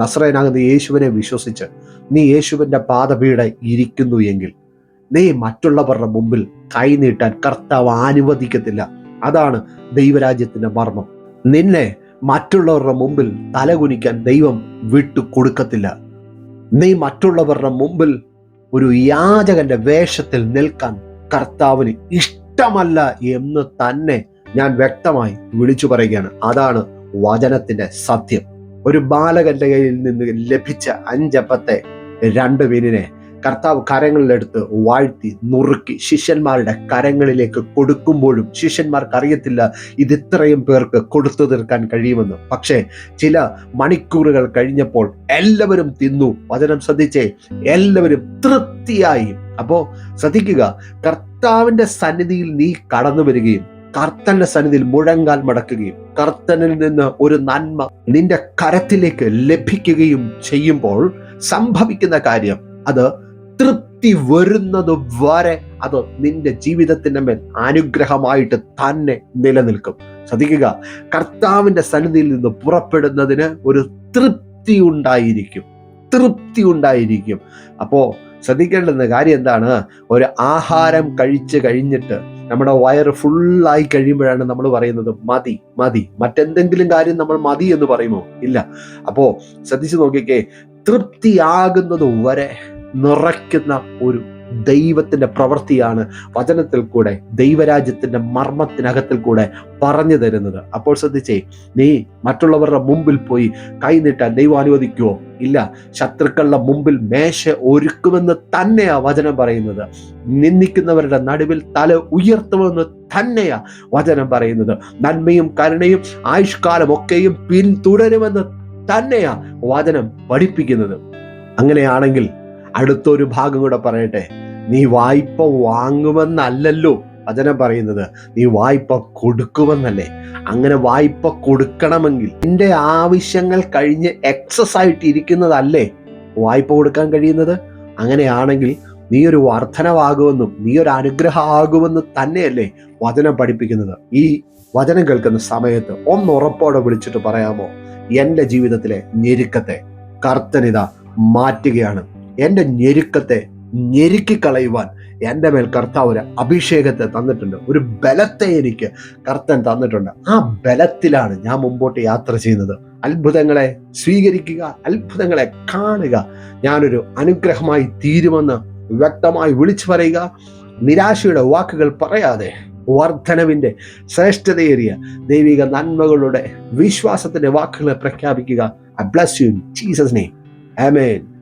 നസ്രയനാകുന്ന യേശുവിനെ വിശ്വസിച്ച് നീ യേശുവിന്റെ പാതപീടെ ഇരിക്കുന്നു എങ്കിൽ നീ മറ്റുള്ളവരുടെ മുമ്പിൽ കൈനീട്ടാൻ കർത്താവ് അനുവദിക്കത്തില്ല. അതാണ് ദൈവരാജ്യത്തിന്റെ മർമ്മം. നിന്നെ മറ്റുള്ളവരുടെ മുമ്പിൽ തലകുനിക്കാൻ ദൈവം വിട്ടു കൊടുക്കത്തില്ല നീ മറ്റുള്ളവരുടെ മുമ്പിൽ ഒരു യാചകന്റെ വേഷത്തിൽ നിൽക്കാൻ കർത്താവിന് ഇഷ്ടമല്ല എന്ന് തന്നെ ഞാൻ വ്യക്തമായി വിളിച്ചു പറയുകയാണ്. അതാണ് വചനത്തിന്റെ സത്യം. ഒരു ബാലകന്റെ കയ്യിൽ നിന്ന് ലഭിച്ച അഞ്ചപ്പത്തെ രണ്ട് മീനിനെ കർത്താവ് കരങ്ങളിലെടുത്ത് വാഴ്ത്തി നുറുക്കി ശിഷ്യന്മാരുടെ കരങ്ങളിലേക്ക് കൊടുക്കുമ്പോഴും ശിഷ്യന്മാർക്ക് അറിയത്തില്ല ഇത് ഇത്രയും പേർക്ക് കൊടുത്തു തീർക്കാൻ കഴിയുമെന്ന്. പക്ഷേ ചില മണിക്കൂറുകൾ കഴിഞ്ഞപ്പോൾ എല്ലാവരും തിന്നു. വചനം ശ്രദ്ധിച്ചേ എല്ലാവരും തൃപ്തിയായി. അപ്പോൾ ശ്രദ്ധിക്കുക കർത്താവിന്റെ സന്നിധിയിൽ നീ കടന്നു വരികയും കർത്തന്റെ സന്നിധിയിൽ മുഴങ്കാൽ മടക്കുകയും കർത്തനിൽ നിന്ന് ഒരു നന്മ നിന്റെ കരത്തിലേക്ക് ലഭിക്കുകയും ചെയ്യുമ്പോൾ സംഭവിക്കുന്ന കാര്യം അത് തൃപ്തി വരുന്നത് വരെ അത് നിന്റെ ജീവിതത്തിന്റെ മേൽ അനുഗ്രഹമായിട്ട് തന്നെ നിലനിൽക്കും. ശ്രദ്ധിക്കുക കർത്താവിന്റെ സന്നിധിയിൽ നിന്ന് പുറപ്പെടുന്നതിന് ഒരു തൃപ്തി ഉണ്ടായിരിക്കും. തൃപ്തി ഉണ്ടായിരിക്കും. അപ്പോ ശ്രദ്ധിക്കേണ്ടുന്ന കാര്യം എന്താണ്? ഒരു ആഹാരം കഴിച്ച് കഴിഞ്ഞിട്ട് നമ്മുടെ വയറ് ഫുള്ളായി കഴിയുമ്പോഴാണ് നമ്മൾ പറയുന്നത് മതി മതി. മറ്റെന്തെങ്കിലും കാര്യം നമ്മൾ മതി എന്ന് പറയുമോ? ഇല്ല. അപ്പോ ശ്രദ്ധിച്ചു നോക്കിക്കേ തൃപ്തിയാകുന്നത് വരെ നിറയ്ക്കുന്ന ഒരു ദൈവത്തിന്റെ പ്രവൃത്തിയാണ് വചനത്തിൽ കൂടെ ദൈവരാജ്യത്തിന്റെ മർമ്മത്തിനകത്തിൽ കൂടെ പറഞ്ഞു തരുന്നത്. അപ്പോൾ ശ്രദ്ധിച്ചേ നീ മറ്റുള്ളവരുടെ മുമ്പിൽ പോയി കൈനീട്ടാൻ ദൈവം അനുവദിക്കുവോ? ഇല്ല. ശത്രുക്കളുടെ മുമ്പിൽ മേശ ഒരുക്കുമെന്ന് തന്നെയാ വചനം പറയുന്നത്. നിന്ദിക്കുന്നവരുടെ നടുവിൽ തല ഉയർത്തുമെന്ന് തന്നെയാ വചനം പറയുന്നത്. നന്മയും കരുണയും ആയുഷ്കാലം ഒക്കെയും പിന്തുടരുമെന്ന് തന്നെയാ വചനം പഠിപ്പിക്കുന്നത്. അങ്ങനെയാണെങ്കിൽ അടുത്തൊരു ഭാഗം കൂടെ പറയട്ടെ. നീ വായ്പ വാങ്ങുമെന്നല്ലല്ലോ വചനം പറയുന്നത്. നീ വായ്പ കൊടുക്കുമെന്നല്ലേ. അങ്ങനെ വായ്പ കൊടുക്കണമെങ്കിൽ എന്റെ ആവശ്യങ്ങൾ കഴിഞ്ഞ് എക്സസ് ആയിട്ട് ഇരിക്കുന്നതല്ലേ വായ്പ കൊടുക്കാൻ കഴിയുന്നത്? അങ്ങനെയാണെങ്കിൽ നീ ഒരു വർധനവാകുമെന്നും നീ ഒരു അനുഗ്രഹമാകുമെന്ന് തന്നെയല്ലേ വചനം പഠിപ്പിക്കുന്നത്. ഈ വചനം കേൾക്കുന്ന സമയത്ത് ഒന്ന് ഉറപ്പോടെ വിളിച്ചിട്ട് പറയാമോ? എന്റെ ജീവിതത്തിലെ ഞെരുക്കത്തെ കർത്തനിത മാറ്റുകയാണ്. എന്റെ ഞെരുക്കത്തെ ഞെരുക്കിക്കളയുവാൻ എന്റെ മേൽ കർത്താവ് ഒരു അഭിഷേകത്തെ തന്നിട്ടുണ്ട്. ഒരു ബലത്തെ എനിക്ക് കർത്തൻ തന്നിട്ടുണ്ട്. ആ ബലത്തിലാണ് ഞാൻ മുമ്പോട്ട് യാത്ര ചെയ്യുന്നത്. അത്ഭുതങ്ങളെ സ്വീകരിക്കുക അത്ഭുതങ്ങളെ കാണുക ഞാനൊരു അനുഗ്രഹമായി തീരുമെന്ന് വ്യക്തമായി വിളിച്ചു പറയുക. നിരാശയുടെ വാക്കുകൾ പറയാതെ വർധനവിന്റെ ശ്രേഷ്ഠതയേറിയ ദൈവിക നന്മകളുടെ വിശ്വാസത്തിന്റെ വാക്കുകളെ പ്രഖ്യാപിക്കുക. I bless you Jesus name amen